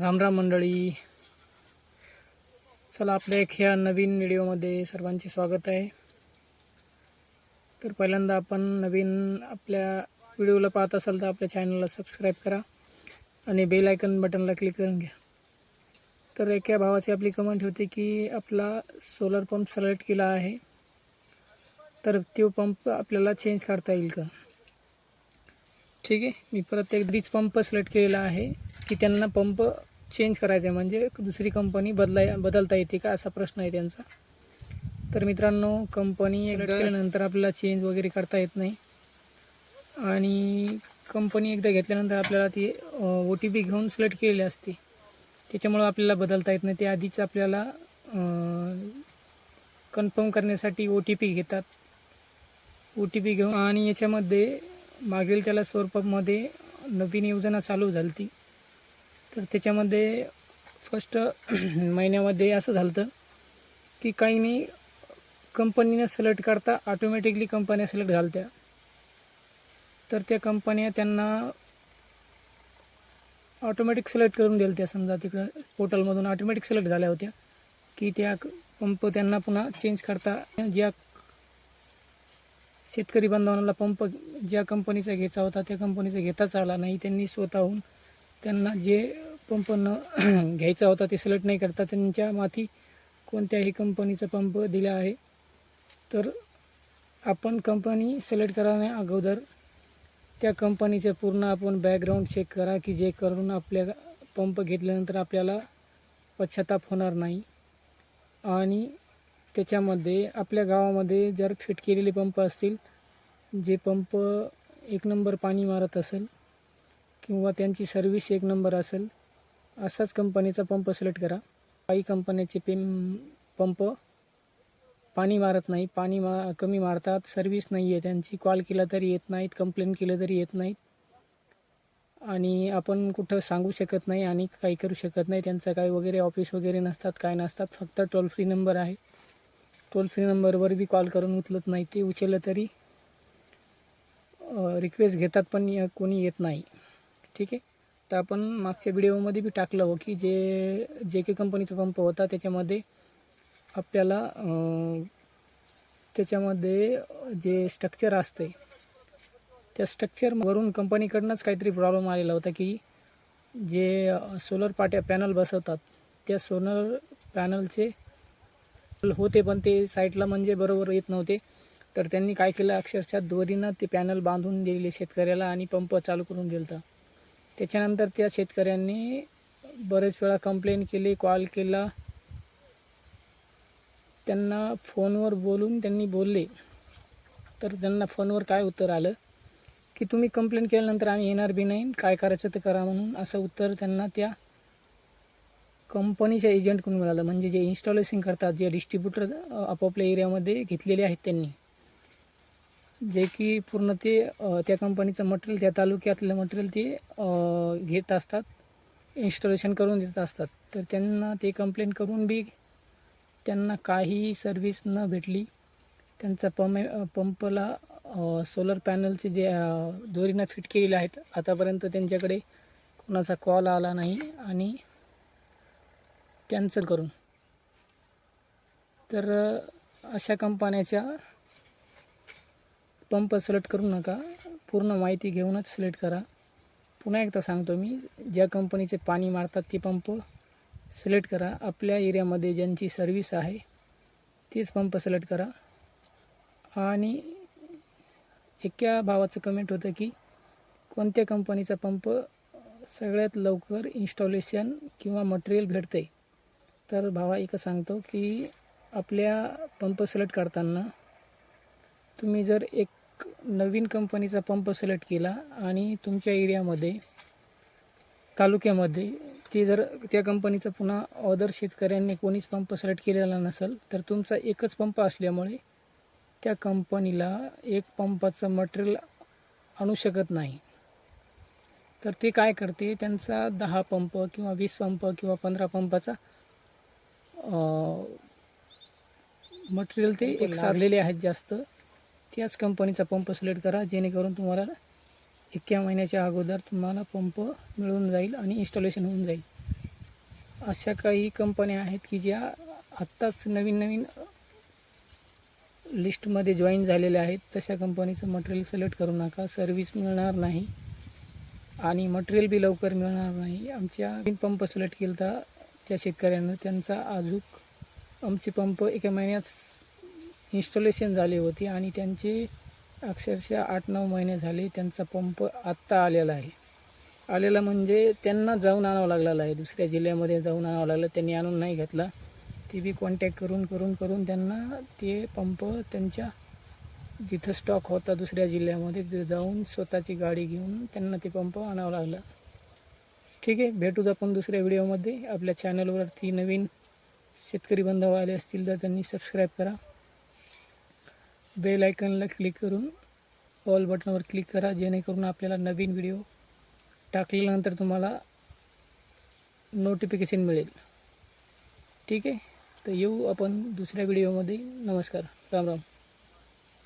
रामराम मंडळी. चला आपल्या एक ह्या नवीन व्हिडिओमध्ये सर्वांचे स्वागत आहे. तर पहिल्यांदा आपण नवीन आपल्या व्हिडिओला पाहत असाल तर आपल्या चॅनलला सबस्क्राईब करा आणि बेल आयकन बटनला क्लिक करून घ्या. तर एका भावाची आपली कमेंट होती की आपला सोलर पंप सिलेक्ट केला आहे. तर तो पंप आपल्याला चेंज करता येईल का? ठीक आहे. मी परत एक वीज पंप सिलेक्ट केलेला आहे. की त्यांना पंप चेंज करायचा आहे. म्हणजे दुसरी कंपनी बदलाय बदलता येते का असा प्रश्न आहे त्यांचा. तर मित्रांनो कंपनी एकदा केल्यानंतर आपल्याला चेंज वगैरे करता येत नाही. आणि कंपनी एकदा घेतल्यानंतर आपल्याला ती ओ टी पी घेऊन सिलेक्ट केलेली असते. त्याच्यामुळं आपल्याला बदलता येत नाही. ते आधीच आपल्याला कन्फर्म करण्यासाठी ओ टी पी घेतात. ओ टी पी घेऊन आणि याच्यामध्ये मागील त्याला स्वरूपामध्ये नवीन योजना चालू झाली ती तर त्याच्यामध्ये फर्स्ट महिन्यामध्ये असं झालं होतं की काही नाही कंपनीनं सिलेक्ट करता ऑटोमॅटिकली कंपन्या सिलेक्ट झाल्या त्या तर त्या कंपन्या त्यांना ऑटोमॅटिक सिलेक्ट करून दिल्या त्या समजा तिकडं पोर्टलमधून ऑटोमॅटिक सिलेक्ट झाल्या होत्या की त्या पंप त्यांना पुन्हा चेंज करता. ज्या शेतकरी बांधवांना पंप ज्या कंपनीचा घ्यायचा होता त्या कंपनीचा घेताच आला नाही. त्यांनी स्वतःहून त्यांना जे पंप न घ्यायचा होता ते सिलेक्ट नाही करता त्यांच्या माथी कोणत्याही कंपनीचा पंप दिला आहे. तर आपण कंपनी सिलेक्ट करण्या अगोदर त्या कंपनीचं पूर्ण आपण बॅकग्राऊंड चेक करा की जे करून आपल्या पंप घेतल्यानंतर आपल्याला पश्चाताप होणार नाही. आणि त्याच्यामध्ये आपल्या गावामध्ये जर फिट केलेले पंप असतील जे पंप एक नंबर पाणी मारत असेल किंवा त्यांची सर्व्हिस एक नंबर असेल असाच कंपनीचा पंप सिलेक्ट करा. काही कंपन्याचे पेन पंप पाणी मारत नाही पाणी मा कमी मारतात सर्व्हिस नाही आहे त्यांची कॉल केला तरी येत नाहीत कंप्लेंट केलं तरी येत नाहीत. आणि आपण कुठं सांगू शकत नाही आणि काही करू शकत नाही त्यांचं काही वगैरे ऑफिस वगैरे नसतात काय नसतात फक्त टोल फ्री नंबर आहे. टोल फ्री नंबरवर बी कॉल करून उचलत नाही ते उचललं तरी रिक्वेस्ट घेतात पण कोणी येत नाही. ठीक आहे? तर आपण मागच्या व्हिडिओमध्ये बी टाकलं हो की जे जे के कंपनीचा पंप होता त्याच्यामध्ये आपल्याला त्याच्यामध्ये जे स्ट्रक्चर असते त्या स्ट्रक्चरवरून कंपनीकडनंच काहीतरी प्रॉब्लेम आलेला होता की जे सोलर पाट्या पॅनल बसवतात त्या सोलर पॅनलचे होते पण ते साईटला म्हणजे बरोबर येत नव्हते. तर त्यांनी काय केलं अक्षरशः दोरीनं ते पॅनल बांधून दिले शेतकऱ्याला आणि पंप चालू करून दिलं त्याच्यानंतर त्या शेतकऱ्यांनी बरेच वेळा कंप्लेंट केली कॉल केला. त्यांना फोनवर बोलून त्यांनी बोलले. तर त्यांना फोनवर काय उत्तर आलं? की तुम्ही कंप्लेंट केल्यानंतर आम्ही येणार बी नाही काय करायचं ते करा म्हणून असं उत्तर त्यांना त्या कंपनीच्या एजंटकडून मिळालं. म्हणजे जे इन्स्टॉलेशन करतात जे डिस्ट्रीब्युटर आपापल्या एरियामध्ये घेतलेले आहेत त्यांनी. जे की पूर्ण ते त्या कंपनीचं मटेरियल त्या तालुक्यातलं मटेरियल ते घेत असतात. इन्स्टॉलेशन करून देत असतात. तर त्यांना ते कंप्लेंट करून बी त्यांना काही सर्विस न भेटली. त्यांचा पंप पंपला सोलर पॅनलचे जे दोरीनं फिट केलेले आहेत. आतापर्यंत त्यांच्याकडे कोणाचा कॉल आला नाही आणि कॅन्सल करून. तर अशा कंपन्याच्या पंप सिलेक्ट करू नका. पूर्ण माहिती घेऊनच सिलेक्ट करा. पुन्हा एकदा सांगतो मी ज्या कंपनीचे पाणी मारतात ते पंप सिलेक्ट करा. आपल्या एरियामध्ये ज्यांची सर्विस आहे तेच पंप सिलेक्ट करा. आणि एका भावाचं कमेंट होतं की कोणत्या कंपनीचा पंप सगळ्यात लवकर इन्स्टॉलेशन किंवा मटेरियल भेटते? तर भावा एकच सांगतो की आपल्या पंप सिलेक्ट करताना तुम्ही जर एक नवीन कंपनीचा पंप सिलेक्ट केला आणि तुमच्या एरियामध्ये तालुक्यामध्ये ते जर त्या कंपनीचा पुन्हा अदर शेतकऱ्यांनी कोणीच पंप सिलेक्ट केलेला नसेल तर तुमचा एकच पंप असल्यामुळे त्या कंपनीला एक पंपाचं मटेरियल आणू शकत नाही. तर ते काय करते त्यांचा दहा पंप किंवा वीस पंप किंवा पंधरा पंपाचा मटेरियल ते एक सारलेले आहेत जास्त. त्याच कंपनीचा पंप सिलेक्ट करा जेणेकरून तुम्हाला एका महिन्याच्या अगोदर तुम्हाला पंप मिळून जाईल आणि इन्स्टॉलेशन होऊन जाईल. अशा काही कंपन्या आहेत की ज्या आत्ताच नवीन नवीन लिस्टमध्ये जॉईन झालेल्या आहेत. तशा कंपनीचं मटेरियल सिलेक्ट करू नका. सर्व्हिस मिळणार नाही आणि मटेरियल बी लवकर मिळणार नाही. आमच्या पंप सिलेक्ट केला होता त्या शेतकऱ्यानं. त्यांचा अजूक आमचे पंप एका महिन्यात इन्स्टॉलेशन झाली होती आणि त्यांचे अक्षरशः आठ नऊ महिने झाले त्यांचा पंप आत्ता आलेला आहे. आलेला म्हणजे त्यांना जाऊन आणावं लागलेला आहे. दुसऱ्या जिल्ह्यामध्ये जाऊन आणावं लागलं. त्यांनी आणून नाही घेतला. ते बी कॉन्टॅक्ट करून करून करून त्यांना ते पंप त्यांच्या जिथं स्टॉक होता दुसऱ्या जिल्ह्यामध्ये तिथे जाऊन स्वतःची गाडी घेऊन त्यांना ते पंप आणावं लागला. ठीक आहे. भेटूच आपण दुसऱ्या व्हिडिओमध्ये. आपल्या चॅनलवरती नवीन शेतकरी बांधव आले असतील तर त्यांनी सबस्क्राईब करा. बेल आयकनला क्लिक करून ऑल बटनवर क्लिक करा जेणेकरून आपल्याला नवीन व्हिडिओ टाकल्यानंतर तुम्हाला नोटिफिकेशन मिळेल. ठीक आहे? तर येऊ आपण दुसऱ्या व्हिडिओमध्ये नमस्कार. राम राम.